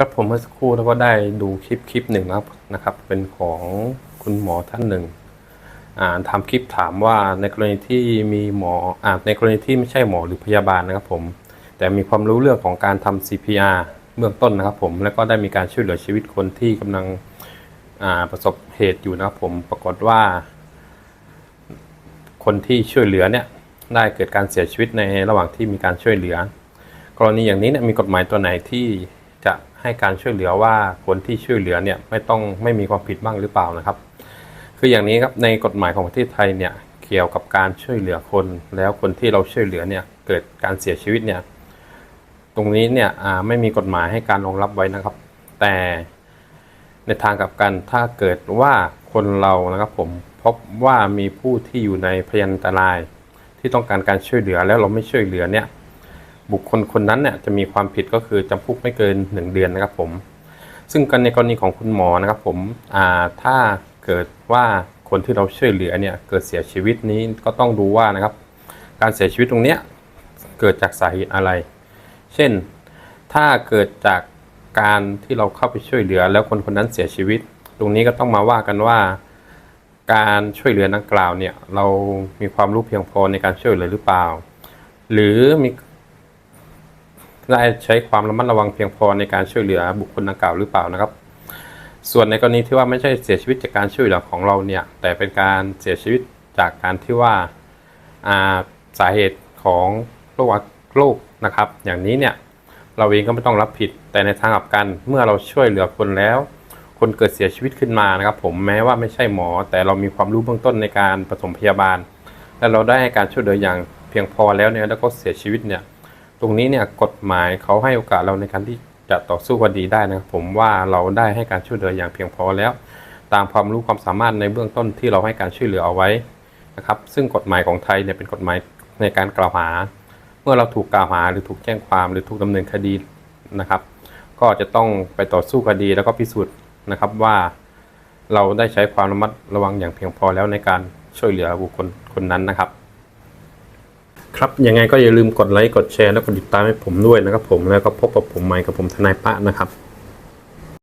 ครับผมเมื่อสักครู่แล้วก็ได้ดูคลิปคลิปหนึ่งนะครับนะครับ เป็นของคุณหมอท่านหนึ่งอ่าทำคลิปถามว่าในกรณีที่มีหมออ่าในกรณีที่ไม่ใช่หมอหรือพยาบาลนะครับผมแต่มีความรู้เรื่องของการทำ CPR เบื้องต้นนะครับผมแล้วก็ได้มีการช่วยเหลือชีวิตคนที่กำลังอ่าประสบเหตุอยู่นะครับผมปรากฏว่า คนที่ช่วยเหลือเนี่ยได้เกิดการเสียชีวิตในระหว่างที่มีการช่วยเหลือ กรณีอย่างนี้เนี่ยมีกฎหมายตัวไหนที่จะ ให้การช่วยเหลือว่าคนที่ช่วยเหลือเนี่ยไม่ต้องไม่มีความผิดบ้างหรือเปล่านะครับ คืออย่างนี้ครับในกฎหมายของประเทศไทยเนี่ยเกี่ยวกับการช่วยเหลือคน แล้วคนที่เราช่วยเหลือเนี่ยเกิดการเสียชีวิตเนี่ยตรงนี้เนี่ยไม่มีกฎหมายให้การรองรับไว้นะครับ แต่ในทางกลับกันถ้าเกิดว่าคนเรานะครับผมพบว่ามีผู้ที่อยู่ในพยันตรายที่ต้องการการช่วยเหลือแล้วเราไม่ช่วยเหลือเนี่ย บุคคลคนนั้นเนี่ยจะมีความผิดก็คือจำคุกไม่เกิน 1 เดือนนะครับผม ซึ่งกันในกรณีของคุณหมอนะครับผมถ้าเกิดว่าคนที่เราช่วยเหลือเนี่ยเกิดเสียชีวิตนี้ก็ต้องดูว่านะครับ การเสียชีวิตตรงเนี้ยเกิดจากสาเหตุอะไร เช่น ถ้าเกิดจากการที่เราเข้าไปช่วยเหลือ แล้วคนคนนั้นเสียชีวิต ตรงนี้ก็ต้องมาว่ากันว่า การช่วยเหลือดังกล่าวเนี่ยเรามีความรู้เพียงพอในการช่วยเหลือหรือเปล่า หรือมี ได้ใช้ความระมัดระวังเพียงพอในการช่วยเหลือบุคคลดังกล่าวหรือเปล่านะครับ ส่วนในกรณีที่ว่าไม่ใช่เสียชีวิตจากการช่วยเหลือของเราเนี่ย แต่เป็นการเสียชีวิตจากการที่ว่าาสาเหตุของโรคโรคนะครับ อย่างนี้เนี่ยเราเองก็ไม่ต้องรับผิด แต่ในทางกลับกันเมื่อเราช่วยเหลือคนแล้ว คนเกิดเสียชีวิตขึ้นมานะครับ ผมแม้ว่าไม่ใช่หมอ แต่เรามีความรู้เบื้องต้นในการปฐมพยาบาล และเราได้ให้การช่วยเหลืออย่างเพียงพอแล้วเนี่ยแล้วก็เสียชีวิตเนี่ย ตรงนี้เนี่ยกฎหมายเขาให้โอกาสเราในการที่จะต่อสู้คดีได้นะครับผมว่าเราได้ให้การช่วยเหลืออย่างเพียงพอแล้ว ตามความรู้ความสามารถในเบื้องต้นที่เราให้การช่วยเหลือเอาไว้นะครับ ซึ่งกฎหมายของไทยเนี่ยเป็นกฎหมายในการกล่าวหา เมื่อเราถูกกล่าวหาหรือถูกแจ้งความหรือถูกดำเนินคดีนะครับ ก็จะต้องไปต่อสู้คดีแล้วก็พิสูจน์นะครับว่า เราได้ใช้ความระมัดระวังอย่างเพียงพอแล้วในการช่วยเหลือบุคคลคนนั้นนะครับ ครับยังไงก็อย่าลืมกดไลค์กดแชร์และกดติดตามให้ผมด้วยนะครับผมแล้วก็พบกับผมใหม่กับผมทนายปะนะครับ